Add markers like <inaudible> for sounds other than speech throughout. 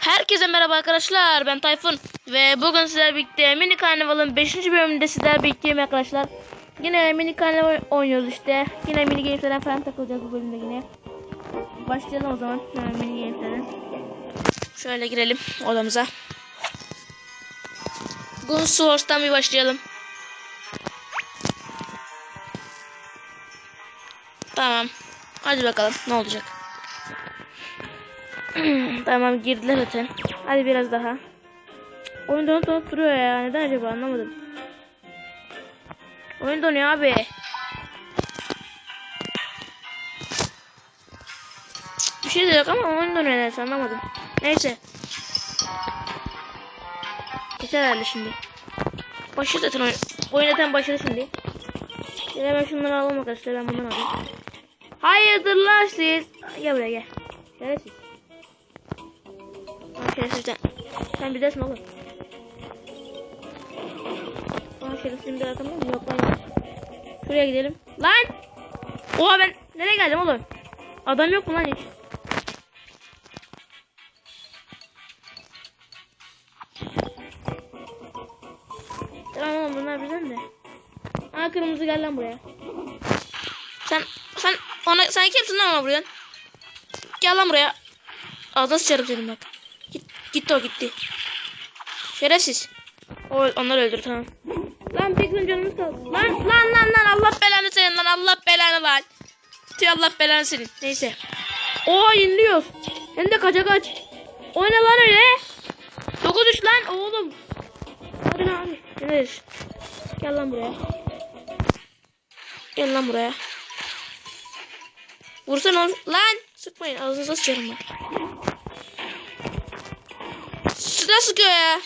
Herkese merhaba arkadaşlar. Ben Tayfun ve bugün sizlerle birlikte mini karnavalın 5. bölümünde sizlerle birlikteyim arkadaşlar. Yine mini karnaval oynuyoruz işte. Yine mini gameslerden falan takılacağız bu bölümde yine. Başlayalım o zaman mini gameslere. Şöyle girelim odamıza. Gun Swords'tan bir başlayalım. Tamam. Hadi bakalım ne olacak. <clears throat> tamam girdiler zaten. Hadi biraz daha. Oyun donup donup duruyor ya. Neden acaba anlamadım. Oyun donuyor abi. Bir şey de yok ama oyun donuyor nedense anlamadım. Neyse. Geçer herhalde şimdi. Başı zaten oyun. Oyun zaten başladı şimdi. Gel hemen şunları alalım arkadaşlar. Ben bundan alayım. Hayırdır lan siz? Gel buraya gel. Şerefsiz. Aa şerefsizden. Sen mi oğlum? Aa şerefsizin bir arkamda mı? Yok lan. Şuraya gidelim. Lan! Oha ben nereye geldim oğlum? Adam yok mu lan hiç? Tamam oğlum bunlar bizden de. Aa kırmızı gel lan buraya. Sen sen ona sen kimsin lan ona? Gel lan buraya. Ağzına sıçarım senin bak. Git, gitti o gitti. Şerefsiz. O, onları öldür tamam. Lan bir gün canımız kaldı. Lan lan lan lan Allah belanı senin lan Allah belanı lan. Tüy Allah belanı senin. Neyse. Oha yeniliyoruz. Hem de kaça kaç. O ne lan öyle? Dokuz üç lan oğlum. Hadi lan hadi. Yeneriz. Gel lan buraya. Gel lan buraya. Vursan onu. Lan sıkmayın ağzınıza sıçarım ben. Sıra sıkıyor ya.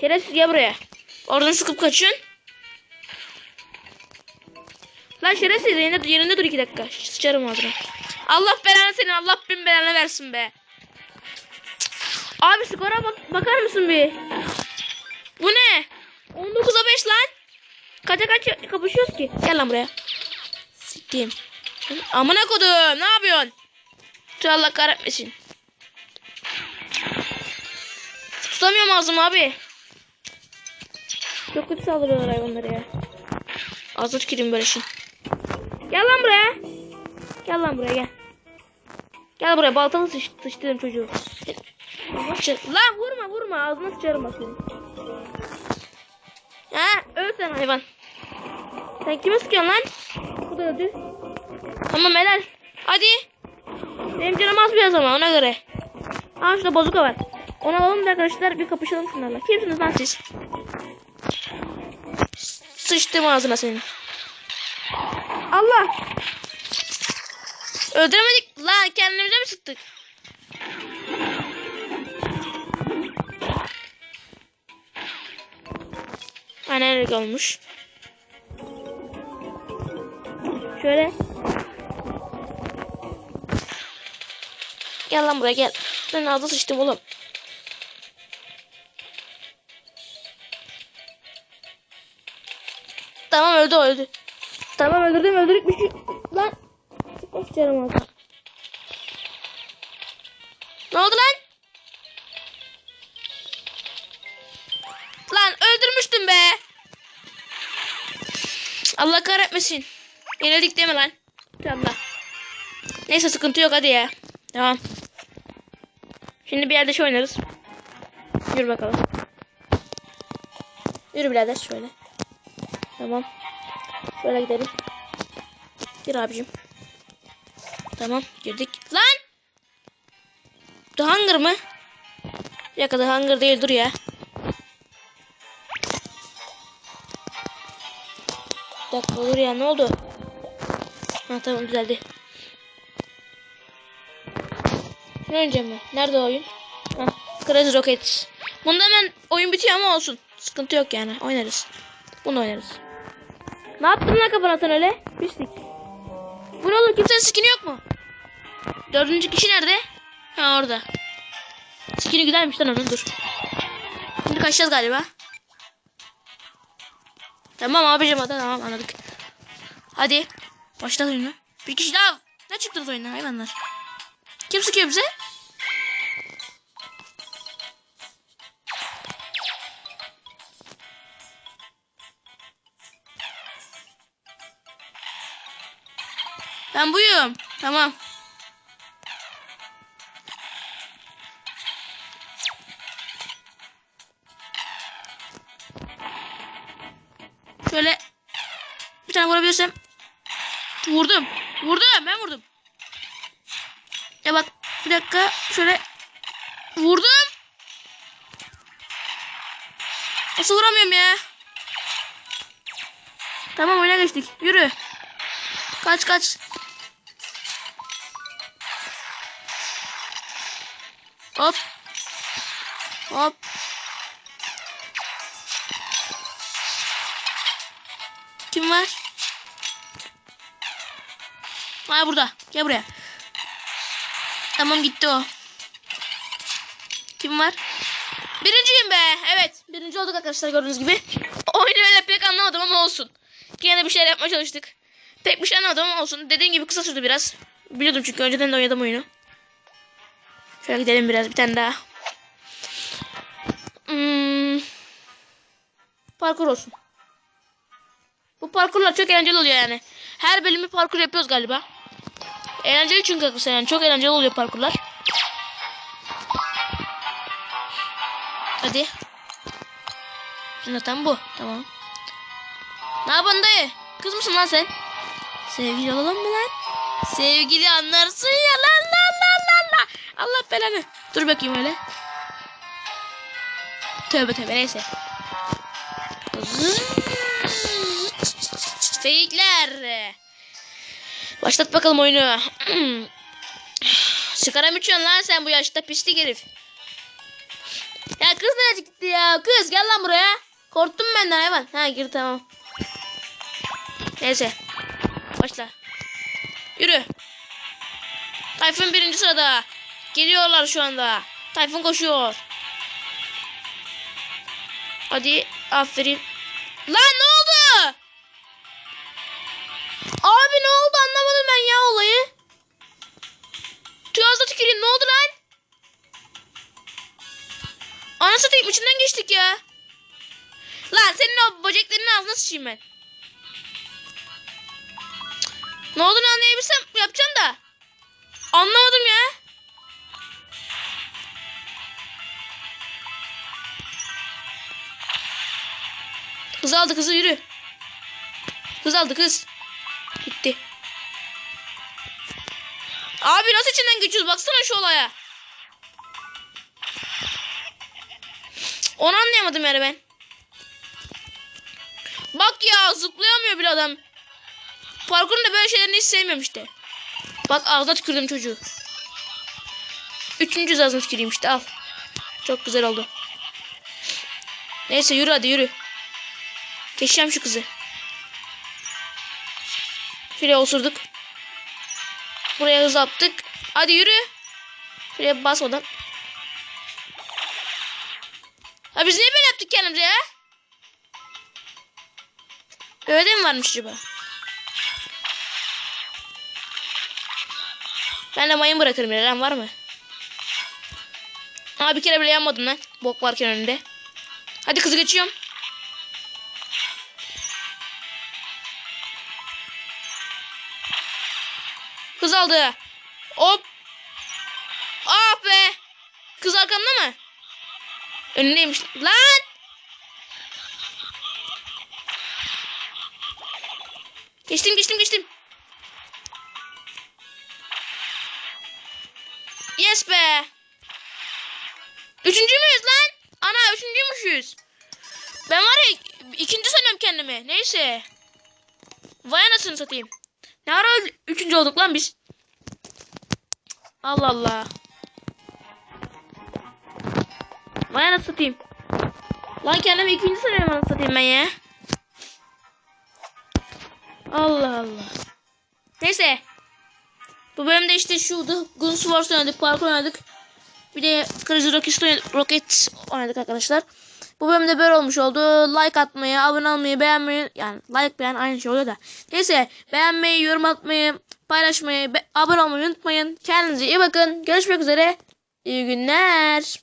Şerefsiz gel buraya. Oradan sıkıp kaçıyorsun. Lan şerefsiz yerinde, yerinde dur iki dakika. Sıçarım ağzına. Allah belanı senin Allah bin belanı versin be. Abi skora bak bakar mısın bir? Bu ne? 19'a 5 lan. Kaça kaç kapışıyoruz ki? Gel lan buraya. Siktim. Amına kodum ne yapıyorsun? Tüh Allah kahretmesin. Tutamıyorum ağzımı abi. Çok kötü saldırıyorlar hayvanlara ya. Ağzına tüküreyim böyle şey. Gel lan buraya. Gel lan buraya gel. Gel buraya baltalı sıç sıçtırdım çocuğu. Lan vurma vurma ağzına sıçarım bak seni. Ha öl sen hayvan. Sen kime sıkıyorsun lan? Bu da öldü. Tamam helal. Hadi. Benim canım az biraz ama ona göre. Aa şurada bozuka var. Onu alalım da arkadaşlar bir kapışalım şunlarla. Kimsiniz lan siz? Sıçtım ağzına senin. Allah. Öldüremedik. Lan kendimize mi sıktık? Öyle olmuş. Şöyle. Gel lan buraya gel. Ben ağzına sıçtım oğlum. Tamam öldü öldü. Tamam öldürdüm şey. Lan. Of canım ağzına. Ne oldu lan? Lan öldürmüştüm be. Allah kahretmesin. Yenildik deme lan. Allah. Neyse sıkıntı yok hadi ya. Tamam. Şimdi bir yerde şey oynarız. Yürü bakalım. Yürü birader şöyle. Tamam. Şöyle gidelim. Gir abicim. Tamam girdik. Lan! The Hunger mı? Bir dakika The Hunger değil dur ya. Bir dakika dur ya ne oldu? Ha tamam düzeldi. Oynayacağım ben? Nerede oyun? Ha, Crazy Rockets. Bunda hemen oyun bitiyor ama olsun. Sıkıntı yok yani. Oynarız. Bunu oynarız. Ne yaptın lan kafana sen öyle? Pislik. Bu ne oğlum? Kimsenin skin'i yok mu? Dördüncü kişi nerede? Ha orada. Skin'i güzelmiş lan onun dur. Şimdi kaçacağız galiba. Tamam abicim hadi tamam anladık. Hadi. Başla oyunu. Bir kişi daha. Ne çıktınız oyundan hayvanlar? Kim sıkıyor bize? Ben buyum. Tamam. Şöyle bir tane vurabilirsem. Vurdum. Vurdum. Ben vurdum. Ya bak bir dakika şöyle vurdum. Nasıl vuramıyorum ya? Tamam oyuna geçtik. Yürü. Kaç kaç. Hop. Hop. Kim var? Ha burada. Gel buraya. Tamam gitti o. Kim var? Birinciyim be. Evet. Birinci olduk arkadaşlar gördüğünüz gibi. Oyunu öyle pek anlamadım ama olsun. Yine bir şeyler yapmaya çalıştık. Pek bir şey anlamadım ama olsun. Dediğim gibi kısa sürdü biraz. Biliyordum çünkü önceden de oynadım oyunu. Şöyle gidelim biraz bir tane daha. Hmm. Parkur olsun. Bu parkurlar çok eğlenceli oluyor yani. Her bölümü parkur yapıyoruz galiba. Eğlenceli çünkü arkadaşlar yani çok eğlenceli oluyor parkurlar. Hadi. Zaten bu. Tamam. Ne yapıyorsun dayı? Kız mısın lan sen? Sevgili olalım mı lan? Sevgili anlarsın ya lan. Allah belanı. Dur bakayım öyle. Tövbe tövbe neyse. Fake'ler. Başlat bakalım oyunu. <clears throat> Sigara mı içiyorsun lan sen bu yaşta pislik herif? Ya kız nereye gitti ya? Kız gel lan buraya. Korktum benden hayvan. Ha gir tamam. Neyse. Başla. Yürü. Tayfun birinci sırada. Geliyorlar şu anda. Tayfun koşuyor. Hadi aferin. Lan ne oldu? Abi ne oldu anlamadım ben ya olayı. Tüyazda tüküreyim ne oldu lan? Ana satayım içinden geçtik ya. Lan senin o böceklerin ağzına sıçayım ben. Ne olduğunu anlayabilsem yapacağım da. Anlamadım ya. Kız aldı kızı yürü. Kız aldı kız. Gitti. Abi nasıl içinden geçiyoruz baksana şu olaya. Onu anlayamadım yani ben. Bak ya zıplayamıyor bile adam. Parkurun da böyle şeylerini hiç sevmiyorum işte. Bak ağzına tükürdüm çocuğu. Üçüncü ağzına tüküreyim işte al. Çok güzel oldu. Neyse yürü hadi yürü. Geçeceğim şu kızı. Şuraya osurduk. Buraya hız attık. Hadi yürü. Şuraya basmadan. Ha biz niye böyle yaptık kendimize ya? Öyle mi varmış acaba? Ben de mayın bırakırım ya. Lan var mı? Aa bir kere bile yanmadım lan. Bok varken önünde. Hadi kızı geçiyorum. Kız aldı. Hop. Ah be. Kız arkanda mı? Önündeymiş. Lan. Geçtim geçtim geçtim. Yes be. Üçüncü müyüz lan? Ana üçüncüymüşüz. Ben var ya ikinci sanıyorum kendimi. Neyse. Vay anasını satayım. Ne ara üçüncü olduk lan biz? Allah Allah. Vay anasını satayım. Lan kendimi ikinci sanıyorum anasını satayım ben ya. Allah Allah. Neyse. Bu bölümde işte şuydu. Guns Wars oynadık, parkur oynadık. Bir de Crazy Rocket, Rocket oynadık arkadaşlar. Bu bölümde böyle olmuş oldu. Like atmayı, abone olmayı, beğenmeyi yani like beğen aynı şey oluyor da. Neyse beğenmeyi, yorum atmayı, paylaşmayı, abone olmayı unutmayın. Kendinize iyi bakın. Görüşmek üzere. İyi günler.